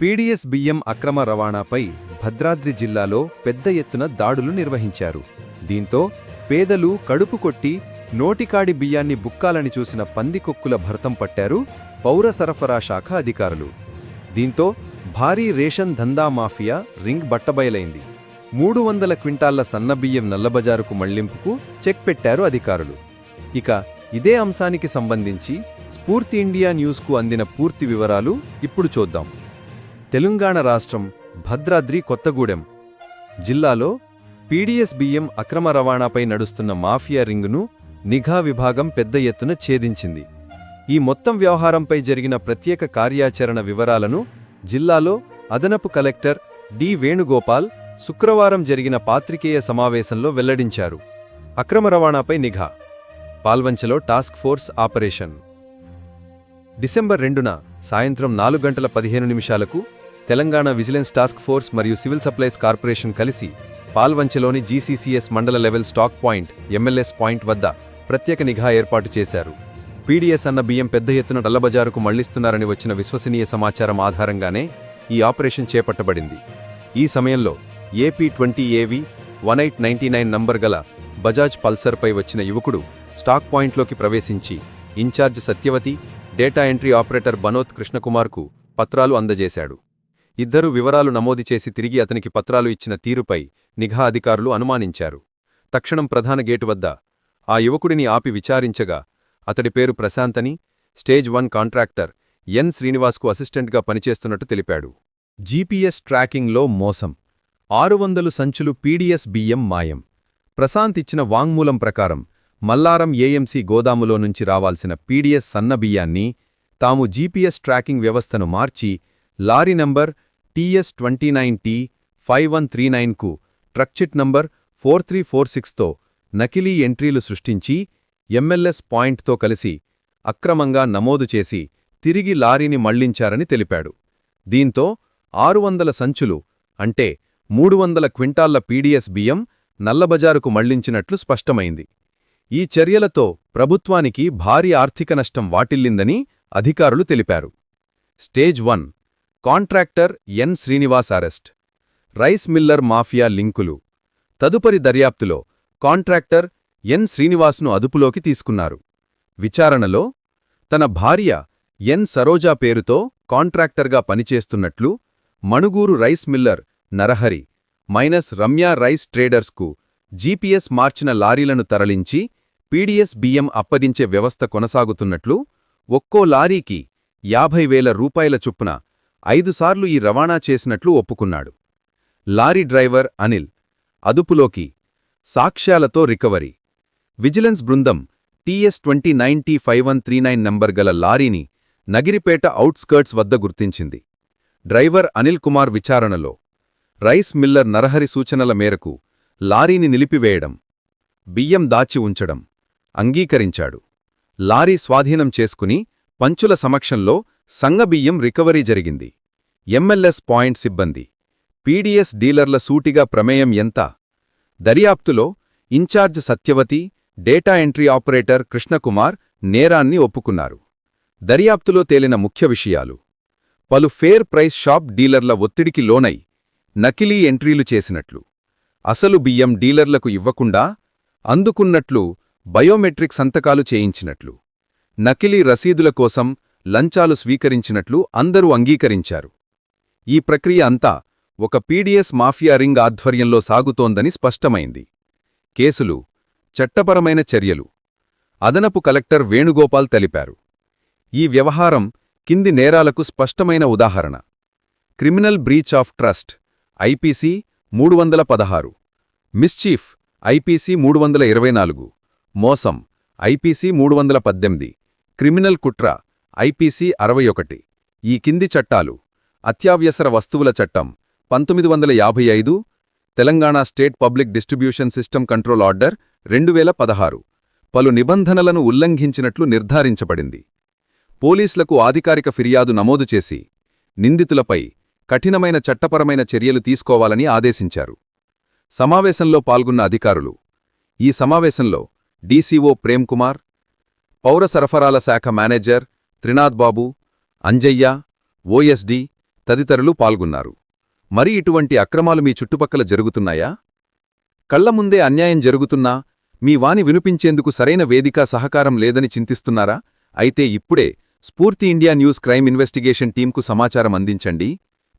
PDS బియ్యం అక్రమ రవాణాపై భద్రాద్రి జిల్లాలో పెద్ద ఎత్తున దాడులు నిర్వహించారు. దీంతో పేదలు కడుపు కొట్టి నోటికాడి బియ్యాన్ని బుక్కాలని చూసిన పందికొక్కుల భరతం పట్టారు పౌర సరఫరా శాఖ అధికారులు. దీంతో భారీ రేషన్ ధందా మాఫియా రింగ్ బట్టబయలైంది. మూడు వందల క్వింటాళ్ళ సన్నబియ్యం నల్లబజారుకు మళ్ళింపుకు చెక్ పెట్టారు అధికారులు. ఇక ఇదే అంశానికి సంబంధించి స్ఫూర్తి ఇండియా న్యూస్కు అందిన పూర్తి వివరాలు ఇప్పుడు చూద్దాం. తెలంగాణ రాష్ట్రం భద్రాద్రి కొత్తగూడెం జిల్లాలో పీడీఎస్ బియ్యం అక్రమ రవాణాపై నడుస్తున్న మాఫియా రింగును నిఘా విభాగం పెద్ద ఎత్తున ఛేదించింది. ఈ మొత్తం వ్యవహారంపై జరిగిన ప్రత్యేక కార్యాచరణ వివరాలను జిల్లాలో అదనపు కలెక్టర్ డి వేణుగోపాల్ శుక్రవారం జరిగిన పాత్రికేయ సమావేశంలో వెల్లడించారు. అక్రమ రవాణాపై నిఘా పాల్వంచలో టాస్క్ ఫోర్స్ ఆపరేషన్. డిసెంబర్ రెండున సాయంత్రం నాలుగు గంటల పదిహేను నిమిషాలకు తెలంగాణ విజిలెన్స్ టాస్క్ ఫోర్స్ మరియు సివిల్ సప్లైస్ కార్పొరేషన్ కలిసి పాల్వంచలోని జీసీసీఎస్ మండల level stock point MLS point వద్ద ప్రత్యేక నిఘా ఏర్పాటు చేశారు. పీడీఎస్ అన్న బియ్యం పెద్ద ఎత్తున డల్లబజారుకు మళ్ళిస్తున్నారని వచ్చిన విశ్వసనీయ సమాచారం ఆధారంగానే ఈ ఆపరేషన్ చేపట్టబడింది. ఈ సమయంలో AP twenty AV one eight ninety nine number గల బజాజ్ పల్సర్పై వచ్చిన యువకుడు స్టాక్ పాయింట్లోకి ప్రవేశించి incharge Satyavathi data entry operator Banoth కృష్ణకుమార్కు పత్రాలు అందజేశాడు. ఇద్దరు వివరాలు నమోదు చేసి తిరిగి అతనికి పత్రాలు ఇచ్చిన తీరుపై నిఘా అధికారులు అనుమానించారు. తక్షణం ప్రధాన గేటు వద్ద ఆ యువకుడిని ఆపి విచారించగా అతడి పేరు ప్రశాంతని స్టేజ్ వన్ కాంట్రాక్టర్ ఎన్ శ్రీనివాస్కు అసిస్టెంట్గా పనిచేస్తున్నట్టు తెలిపాడు. జీపీఎస్ ట్రాకింగ్లో మోసం. ఆరు వందలు సంచులు పీడీఎస్ బియ్యం మాయం. ప్రశాంత్ ఇచ్చిన వాంగ్మూలం ప్రకారం మల్లారం ఏఎంసీ గోదాములో నుంచి రావాల్సిన పీడీఎస్ సన్న బియ్యాన్ని తాము జీపీఎస్ ట్రాకింగ్ వ్యవస్థను మార్చి lorry number TS twenty nine T five one three నైన్కు truck chit number four three four సిక్స్తో నకిలీ ఎంట్రీలు సృష్టించి ఎంఎల్ఎస్ పాయింట్తో కలిసి అక్రమంగా నమోదు చేసి తిరిగి లారీని మళ్ళించారని తెలిపాడు. దీంతో ఆరు వందల సంచులు అంటే మూడు వందల క్వింటాళ్ళ పీడీఎస్ బియ్యం నల్లబజారుకు మళ్ళించినట్లు స్పష్టమైంది. ఈ చర్యలతో ప్రభుత్వానికి భారీ ఆర్థిక నష్టం వాటిల్లిందని అధికారులు తెలిపారు. Stage one contractor N Srinivas arrest. Rice miller mafia లింకులు. తదుపరి దర్యాప్తులో కాంట్రాక్టర్ ఎన్ శ్రీనివాస్ను అదుపులోకి తీసుకున్నారు. విచారణలో తన భార్య ఎన్ సరోజా పేరుతో కాంట్రాక్టర్గా పనిచేస్తున్నట్లు Manuguru rice miller Narahari minus Ramya rice ట్రేడర్స్కు GPS మార్చిన లారీలను తరలించి పీడీఎస్ బియ్యం అప్పదించే వ్యవస్థ కొనసాగుతున్నట్లు ఒక్కో లారీకి యాభై వేల రూపాయల చొప్పున ఐదుసార్లు ఈ రవాణా చేసినట్లు ఒప్పుకున్నాడు. లారీ డ్రైవర్ అనిల్ అదుపులోకి సాక్ష్యాలతో రికవరీ. విజిలెన్స్ బృందం TS twenty nine T five one three nine number గల లారీని నగిరిపేట అవుట్స్కర్ట్స్ వద్ద గుర్తించింది. డ్రైవర్ అనిల్ కుమార్ విచారణలో రైస్ మిల్లర్ నరహరి సూచనల మేరకు లారీని నిలిపివేయడం బియ్యం దాచి ఉంచడం అంగీకరించాడు. లారీ స్వాధీనం చేసుకుని పంచుల సమక్షంలో సంగబియ్యం రికవరీ జరిగింది. ఎంఎల్ఎస్ పాయింట్ సిబ్బంది. పీడీఎస్ డీలర్ల సూటిగా ప్రమేయం ఎంత? దర్యాప్తులో incharge Satyavathi data entry operator Krishnakumar నేరాన్ని ఒప్పుకున్నారు. దర్యాప్తులో తేలిన ముఖ్య విషయాలు. పలు ఫేర్ ప్రైస్ షాప్ డీలర్ల ఒత్తిడికి లోనై నకిలీ ఎంట్రీలు చేసినట్లు. అసలు బియ్యం డీలర్లకు ఇవ్వకుండా అందుకున్నట్లు బయోమెట్రిక్ సంతకాలు చేయించినట్లు. నకిలీ రసీదుల కోసం లంచాలు స్వీకరించినట్లు అందరూ అంగీకరించారు. ఈ ప్రక్రియ అంతా ఒక పీడీఎస్ మాఫియా రింగ్ ఆధ్వర్యంలో సాగుతోందని స్పష్టమైంది. కేసులు చట్టపరమైన చర్యలు. అదనపు కలెక్టర్ వేణుగోపాల్ తెలిపారు. ఈ వ్యవహారం కింది నేరాలకు స్పష్టమైన ఉదాహరణ. Criminal breach of trust IPC మూడు వందల పదహారు. మిస్చీఫ్ ఐపీసీ మూడు వందల ఇరవై నాలుగు. మోసం ఐపీసీ మూడు వందల పద్దెనిమిది. క్రిమినల్ కుట్ర ఐపీసీ అరవై ఒకటి ఈ కింది చట్టాలు అత్యావసర వస్తువుల చట్టం పంతొమ్మిది వందల యాభై ఐదు Telangana state public distribution system control order రెండు వేల పదహారు. పలు నిబంధనలను ఉల్లంఘించినట్లు నిర్ధారించబడింది. పోలీసులకు ఆధికారిక ఫిర్యాదు నమోదు చేసి నిందితులపై కఠినమైన చట్టపరమైన చర్యలు తీసుకోవాలని ఆదేశించారు. సమావేశంలో పాల్గొన్న అధికారులు ఈ సమావేశంలో డీసీఓ ప్రేమ్కుమార్ పౌర సరఫరాల శాఖ మేనేజర్ త్రినాథ్ బాబు అంజయ్య ఓఎస్డి తదితరులు పాల్గొన్నారు. మరి ఇటువంటి అక్రమాలు మీ చుట్టుపక్కల జరుగుతున్నాయా? కళ్ళ ముందే అన్యాయం జరుగుతున్నా మీ వాని వినిపించేందుకు సరైన వేదిక సహకారం లేదని చింతిస్తున్నారా? అయితే ఇప్పుడే Spoorthi India news crime investigation టీంకు సమాచారం అందించండి.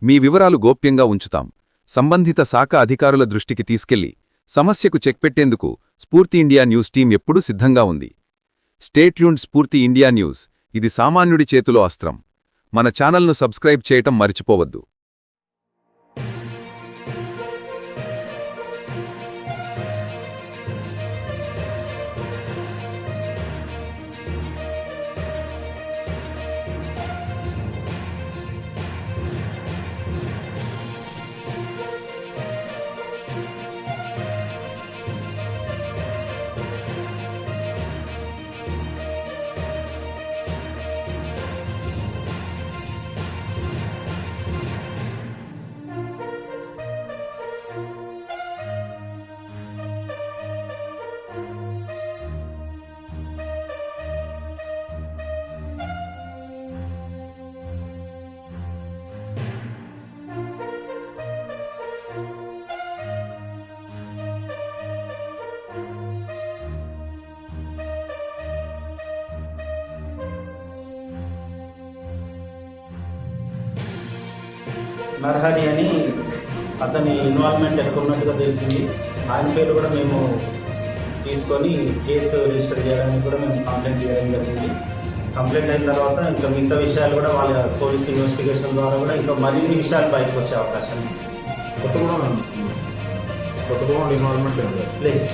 మీ వివరాలు గోప్యంగా ఉంచుతాం. సంబంధిత శాఖ అధికారుల దృష్టికి తీసుకెళ్ళి సమస్యకు చెక్ పెట్టేందుకు స్ఫూర్తి ఇండియా న్యూస్ టీం ఎప్పుడూ సిద్ధంగా ఉంది. స్టేట్యూన్ స్ఫూర్తి ఇండియా న్యూస్. ఇది సామాన్యుడి చేతిలో అస్త్రం. మన ఛానల్ను సబ్స్క్రైబ్ చేయటం మర్చిపోవద్దు. నర్హరి అని అతని ఇన్వాల్వ్మెంట్ ఎక్కువ ఉన్నట్టుగా తెలిసింది. ఆయన పేరు కూడా మేము తీసుకొని కేసు రిజిస్టర్ చేయడానికి కూడా మేము కంప్లైంట్ చేయడం జరిగింది. కంప్లైంట్ అయిన తర్వాత ఇంకా మిగతా విషయాలు కూడా వాళ్ళ పోలీస్ ఇన్వెస్టిగేషన్ ద్వారా కూడా ఇంకా మరిన్ని విషయాలు బయటకు వచ్చే అవకాశం ఉంది. కొత్తగూడెం కొత్తగూడెం ఇన్వాల్వ్మెంట్ లేదు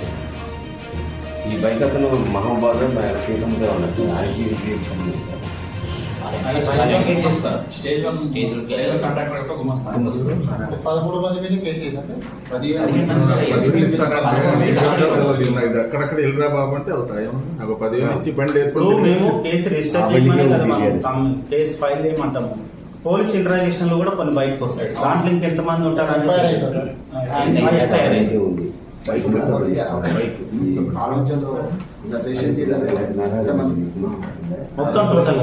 ఈ బైక్ అతను మహబాద్ కేసు ఉన్నట్టు ఆయనకి పదమూడు మంది మీద కేసు అక్కడక్కడ వెళ్ళరా బాబు అంటే అవుతాయి నాకు పదివేలు ఇచ్చి బండి ఇప్పుడు మేము కేసు రిజిస్టర్ ఆ కదా మనం కేసు ఫైల్ చేయమంటాము పోలీస్ ఇంటరాగేషన్లో కూడా కొన్ని బయటకు వస్తాయి దాంట్లో ఇంకెంతమంది ఉంటారు ఎఫ్ఐఆర్ అయితే ఉంది మొత్తం టోటల్